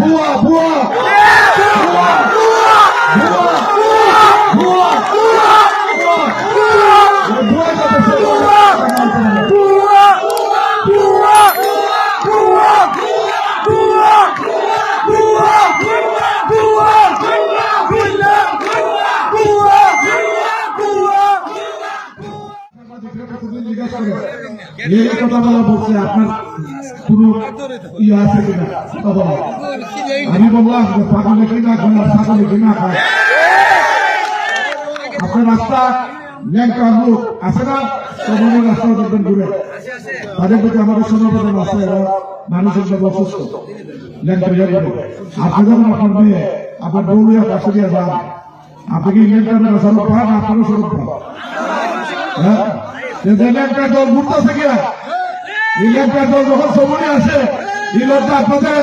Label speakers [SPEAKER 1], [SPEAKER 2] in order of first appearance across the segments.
[SPEAKER 1] ভুয়া ভুয়া ভুয়া ভুয়া ভুয়া ভুয়া যাবে জিজ্ঞাসা করে এই কথা বলা বলছে আপনার কোনো ইয়ে আছে কিনা? বলা আমি বললাম যে পাগলে কিনা খায় ছাগলে কিনা খায়? আপনার রাস্তা ল্যাংটা মুখ আছে না? সবাই রাস্তা দেখবেন ঘুরে। তাদের প্রতি আমাদের সমাবেদন আছে মানুষের জন্য অসুস্থ। ল্যাংটা আপনি যখন আপনার মেয়ে আপনার বৌলিয়া পাশে দিয়ে যান আপনি কি ল্যাংটা মেয়ে স্বরূপ পান? আপনারও স্বরূপ পান। হ্যাঁ? যে ল্যাংটা দল ঘুরতেছে কিনা? আপনাদের?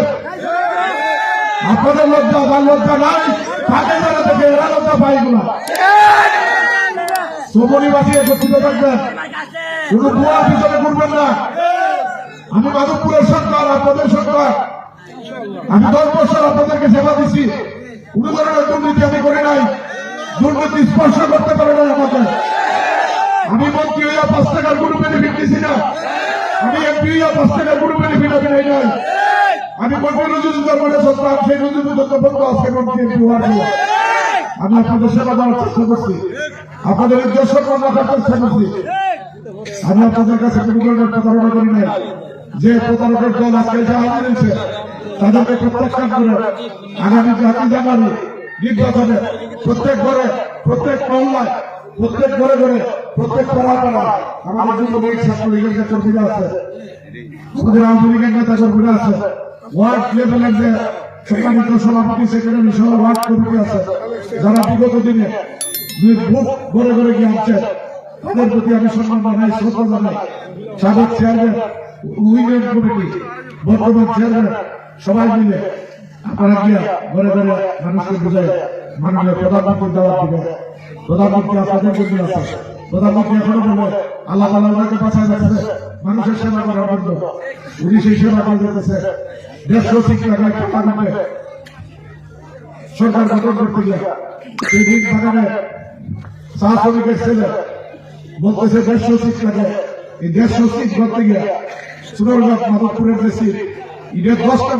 [SPEAKER 1] লজ্জা বা লজ্জা নাই। তাকে থেকে এরা লজ্জা সমনিবাসী একত্রিত থাকবেন কোন পিছনে করবেন না। আমি মাধবপুরের সরকার, আপনাদের সরকার। আমি দশ বছর আপনাদেরকে সেবা দিচ্ছি। কোন ধরনের দুর্নীতি আমি করি নাই। দুর্নীতি স্পর্শ করতে পারে না আমাকে। আমি মন্ত্রী হইয়া পাঁচ টাকার গুরু বেনিফিট দিছি না। আমি এমপি পাঁচ টাকার গুরু বেনিফিট নেই। আমি মন্ত্রী রুজু দরবারে সরকার সেই রুজু বন্ধু আজকে মন্ত্রী এমপি হওয়ার। আমি আপনাদের সেবা দেওয়ার চেষ্টা করছি। আপনাদের উদ্দেশ্য করার চেষ্টা করছি। আমি আপনাদের কাছে কোনো প্রতারণা করি নাই। যে প্রতারকের দল আজকে যা হাজির হয়েছে, তাদেরকে প্রত্যাখ্যান করে আগামী জাতি জানানি নির্বাচনে প্রত্যেক ঘরে, প্রত্যেক মহল্লায়, প্রত্যেক ঘরে ঘরে প্রত্যেক পাড়া পাড়া আমাদের যুবলীগ ছাত্রলীগের যে কর্মীরা আছে। আমাদের আওয়ামী লীগের নেতা কর্মীরা আছে। ওয়ার্ড লেভেলের যে সম্মানিত সভাপতি সেক্রেটারি সহ ওয়ার্ড কমিটি আছে। যারা বিগত দিনে ঘরে ঘরে গিয়ে আসছেন তাদের প্রতি আমি সম্মান জানাই শ্রদ্ধা জানাই। সাবেক চেয়ারম্যান উইমেন কমিটি বর্তমান চেয়ারম্যান সবাই মিলে আপনারা গিয়া ঘরে ঘরে মানুষকে বুঝাই মাননীয় প্রধানমন্ত্রী দেওয়ার দিবে প্রধানমন্ত্রী আপনাদের জন্য আছে। প্রধানমন্ত্রী এখনও বলে আল্লাহ আল্লাহ ওনাকে বাঁচায় রাখছে। মানুষের সেবা করার জন্য। উনি সেই সেবা করে যেতেছে দেড়শো লাগায় টাকা নামে সরকার গঠন করতে গিয়ে সেই দিন বাগানে চা শ্রমিকের ছেলে বলতেছে দেড়শো সিট লাগে এই দেড়শো সিট করতে গিয়ে সুরলবাগ মাধবপুরের যে সিট এটা দশটা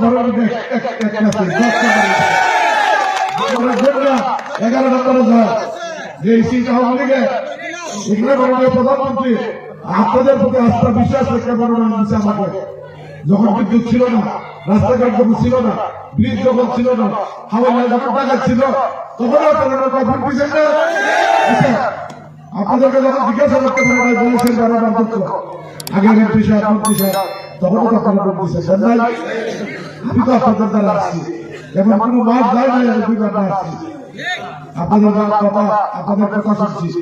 [SPEAKER 1] যায় যে এই সিট আওয়ামী এখানে মাননীয় প্রধানমন্ত্রী, আপনাদের প্রতি আস্থা, বিশ্বাস রেখে মনোনয়ন দিচ্ছে আমাকে। যখন বিদ্যুৎ ছিল না, রাস্তাঘাট যখন ছিল না ব্রিজ যখন ছিল না হাওয়া যখন টাকা ছিল, তখন আপনারা কখন দিচ্ছেন না। আপনাদেরকে যখন জিজ্ঞাসা করতে পারে না বলেছেন যারা বার্ধক্য। আগে এমপি সাহেব, মন্ত্রী সাহেব তখন তো আপনারা নাই? আমি তো আপনাদের দ্বারা আসছি। এমন কোনো যায় না আপনাদের কথা আপনাদের কথা শুনছি।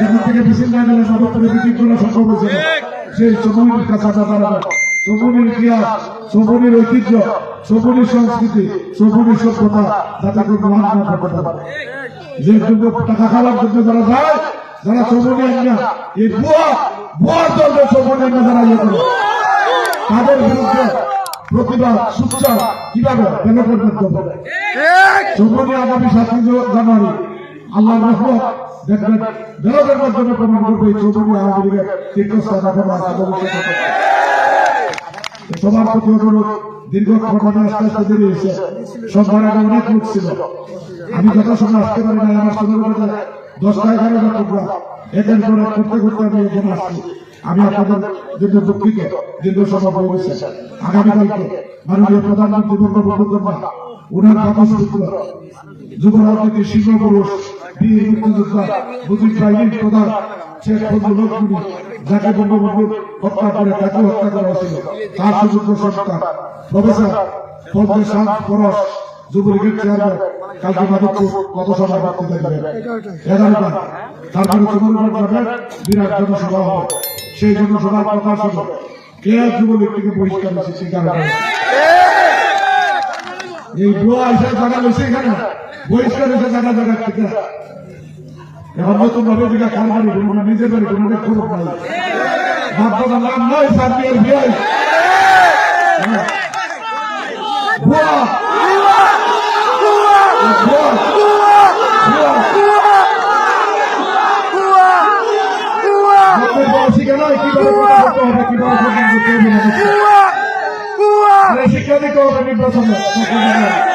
[SPEAKER 1] যেখান থেকে মিছিল না গেলে মানবপুরে মিটিং করা সম্ভব হচ্ছে না সেই চৌবনির কাছে আমরা দাঁড়াবো। চৌবনির ইতিহাস চৌবনির ঐতিহ্য চৌবনির সংস্কৃতি চৌবনির সভ্যতা যাতে কেউ গ্রহণ না করতে পারে। যে কিন্তু টাকা খাওয়ার জন্য যারা যায় যারা চৌবনি আন্না এই বুয়া বুয়ার দল চৌবনি আন্না যারা ইয়ে করে তাদের বিরুদ্ধে প্রতিবাদ সুচ্চার কীভাবে? ব্যালটের মাধ্যমে চৌধুরী আগামী সাতই জানুয়ারি আল্লাহ রহমত দেখবেন ব্যালটের মাধ্যমে প্রমাণ করবে চৌধুরী আওয়ামী লীগের তীর্থস্থান সবার প্রতি অনুরোধ দীর্ঘক্ষণ মানে আস্তে আস্তে দেরি হয়েছে। সবার আগে অনেক লোক ছিল। আমি যত সময় আসতে পারি না আমার সদর কথা দশটা এগারোটা প্রোগ্রাম একের পর এক করতে করতে আমি এখানে আসছি। আমি আপনাদের জন্য দুঃখিত, দীর্ঘ সময় হয়ে গেছে। আগামীকালকে মাননীয় প্রধানমন্ত্রী বঙ্গবন্ধু কন্যা উনার কর্মসূত্র যুব রাজনীতির সিংহপুরুষ বীর মুক্তিযোদ্ধা মুজিব বাহিনীর প্রধান শেখ ফজলুল হক যাকে বঙ্গবন্ধু হত্যা করে তাকে হত্যা করা হয়েছিল তার সুযোগ্য সন্তান প্রফেসর পঞ্চাশ সাত পরশ যুবলীগের চেয়ারম্যান কালকে মাধবপুর কত সভা বক্তব্য দেবেন এগারোটা তারপরে যাবেন বিরাট জনসভা হবে সেই জনসভার কথা শুনো কে যুবলীগ থেকে বহিষ্কার হয়েছে এই বুয়া এসে জায়গা লইছে এখানে? বহিষ্কার এসে জায়গা জায়গা থেকে এখন নতুন ভাবে দিকে বাড়ি ঘুরবো না নিজের বাড়ি ঘুরবো খবর নাই বাপ দাদা নাম নয় সার্বিয়ার বুয়া না শিক্ষা দিতে হবে নির্বাচনে।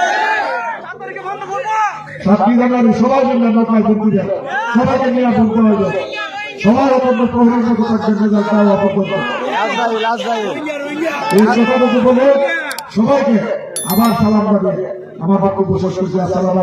[SPEAKER 1] সাতটি জানুয়ারি সবাই জন্য নৌকায় বলতে যায় সবাইকে নিয়ে বলতে হবে। সবাই অপন্য মতো থাকবে মেজাজ তাও অপন্য এই কথাটুকু বলে সবাইকে আবার সালাম জানিয়ে আমার বক্তব্য শেষ করছি। আসসালাম